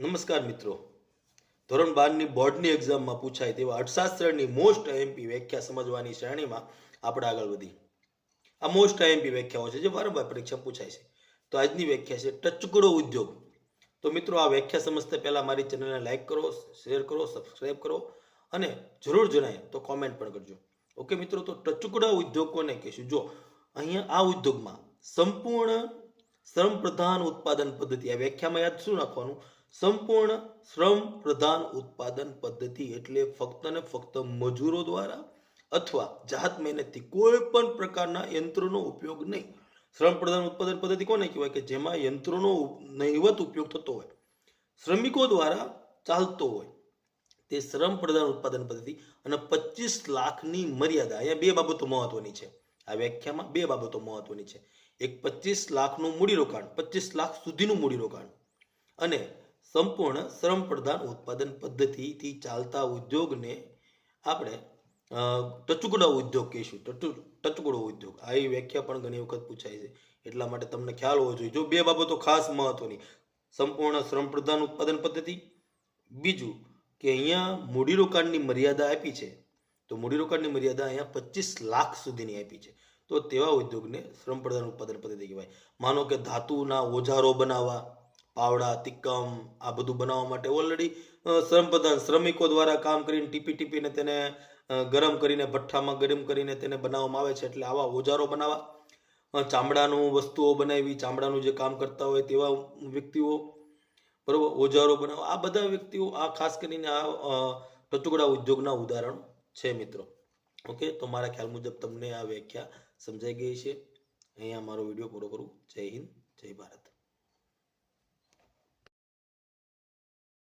નમસ્કાર મિત્રો. ધોરણ બારની બોર્ડની એક્ઝામમાં પૂછાય તેવા અર્થશાસ્ત્રની મોસ્ટ આઈએમપી વ્યાખ્યા સમજવાની શ્રેણીમાં આપણે આગળ વધી. આ મોસ્ટ આઈએમપી વ્યાખ્યાઓ છે જે વારંવાર પરીક્ષા પૂછાય છે. તો આજની વ્યાખ્યા છે ટચકડો ઉદ્યોગ. તો મિત્રો આ વ્યાખ્યા સમજતા પહેલા મારી ચેનલને લાઇક કરો શેર કરો સબસ્ક્રાઇબ કરો અને જરૂર જણાય તો કોમેન્ટ પણ કરજો. ઓકે મિત્રો, તો ટચકડા ઉદ્યોગ કોને કહીશું? જો, અહીંયા આ ઉદ્યોગમાં સંપૂર્ણ શ્રમ પ્રધાન ઉત્પાદન પદ્ધતિ આ વ્યાખ્યામાં યાદ શું રાખવાનું? સંપૂર્ણ શ્રમ પ્રધાન ઉત્પાદન પદ્ધતિ એટલે ફક્ત ને ફક્ત મજૂરો દ્વારા અથવા જાત મહેનતથી કોઈ પણ પ્રકારના યંત્રોનો ઉપયોગ નહીં. શ્રમ પ્રધાન ઉત્પાદન પદ્ધતિ કોને કહેવાય? કે જેમાં યંત્રોનો નહિવત ઉપયોગ થતો હોય. શ્રમિકો દ્વારા ચાલતો હોય. તે શ્રમ પ્રધાન ઉત્પાદન પદ્ધતિ અને પચીસ લાખની મર્યાદા, અહીંયા બે બાબતો મહત્વની છે. આ વ્યાખ્યામાં બે બાબતો મહત્વની છે. એક પચીસ લાખનું મૂડીરોકાણ, પચીસ લાખ સુધીનું મૂડીરોકાણ અને સંપૂર્ણ શ્રમ પ્રધાન ઉત્પાદન પદ્ધતિથી ચાલતા ઉદ્યોગને આપણે ટચુકડો ઉદ્યોગ કહીશું. ટચુ ટચુકડો ઉદ્યોગ. આ વ્યાખ્યા પણ ઘણી વખત પૂછાય છે. એટલા માટે તમને ખ્યાલ હોવો જોઈએ. જો બે બાબતો ખાસ મહત્વની. સંપૂર્ણ શ્રમ પ્રધાન ઉત્પાદન પદ્ધતિ. બીજું કે અહીંયા મૂડીરોકાણની મર્યાદા આપી છે. તો મૂડીરોકાણની મર્યાદા અહીંયા પચીસ લાખ સુધીની આપી છે. તો તેવા ઉદ્યોગને શ્રમ પ્રધાન ઉત્પાદન પદ્ધતિ કહેવાય. માનો કે ધાતુના ઓજારો બનાવવા પાવડા, તિક્કમ આ બધું બનાવવા માટે ઓલરેડી શ્રમ પ્રધાન શ્રમિકો દ્વારા કામ કરીને ટીપી ટીપીને તેને ગરમ કરીને, ભઠ્ઠામાં ગરમ કરીને તેને બનાવવામાં આવે છે એટલે આવા ઓજારો બનાવવા. ચામડાનું વસ્તુઓ બનાવી, ચામડાનું જે કામ કરતા હોય તેવા વ્યક્તિઓ, બરોબર, ઓજારો બનાવવા. આ બધા વ્યક્તિઓ, આ ખાસ કરીને આ ટચુકડા ઉદ્યોગના ઉદાહરણ છે મિત્રો. ઓકે, તો મારા ખ્યાલ મુજબ તમને આ વ્યાખ્યા સમજાઈ ગઈ છે. અહીંયા મારો વીડિયો પૂરો કરું. જય હિન્દ, જય ભારત.